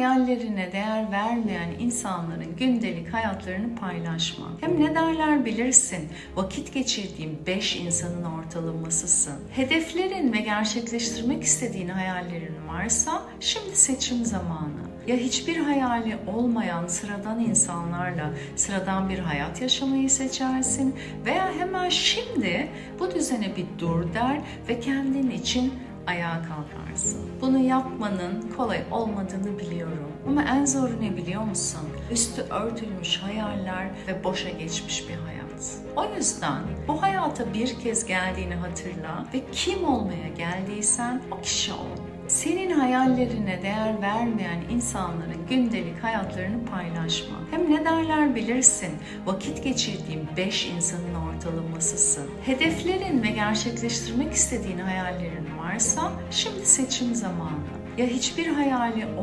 hayallerine değer vermeyen insanların gündelik hayatlarını paylaşma. Hem ne derler bilirsin, vakit geçirdiğin 5 insanın ortalamasısın. Hedeflerin ve gerçekleştirmek istediğin hayallerin varsa şimdi seçim zamanı. Ya hiçbir hayali olmayan sıradan insanlarla sıradan bir hayat yaşamayı seçersin veya hemen şimdi bu düzene bir dur der ve kendin için ayağa kalkarsın. Bunu yapmanın kolay olmadığını biliyorum. Ama en zoru ne biliyor musun? Üstü örtülmüş hayaller ve boşa geçmiş bir hayat. O yüzden bu hayata bir kez geldiğini hatırla ve kim olmaya geldiysen o kişi ol. Senin hayallerine değer vermeyen insanların gündelik hayatlarını paylaşma. Hem ne derler bilirsin, vakit geçirdiğin 5 insanın ortalamasısın. Hedeflerin ve gerçekleştirmek istediğin hayallerin varsa şimdi seçim zamanı. Ya hiçbir hayali olmayan